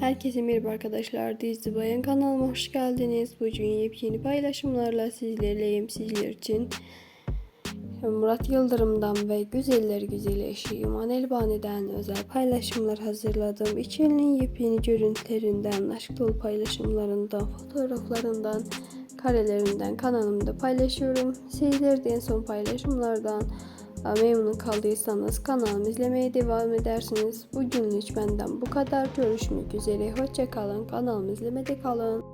Herkese merhaba arkadaşlar. Dizi Bayan kanalıma hoş geldiniz. Bugün yepyeni paylaşımlarla sizlerleyim. Sizler için Murat Yıldırım'dan ve Güzeller Güzeli eşi İman Elbani'den özel paylaşımlar hazırladım. İçerinin yepyeni görüntülerinden, aşk dolu paylaşımlarından, fotoğraflarından, karelerinden kanalımda paylaşıyorum. Sizler de en son paylaşımlardan memnun kaldıysanız kanalımı izlemeye devam edersiniz. Bugünlük benden bu kadar. Görüşmek üzere. Hoşçakalın. Kanalımı izlemede kalın.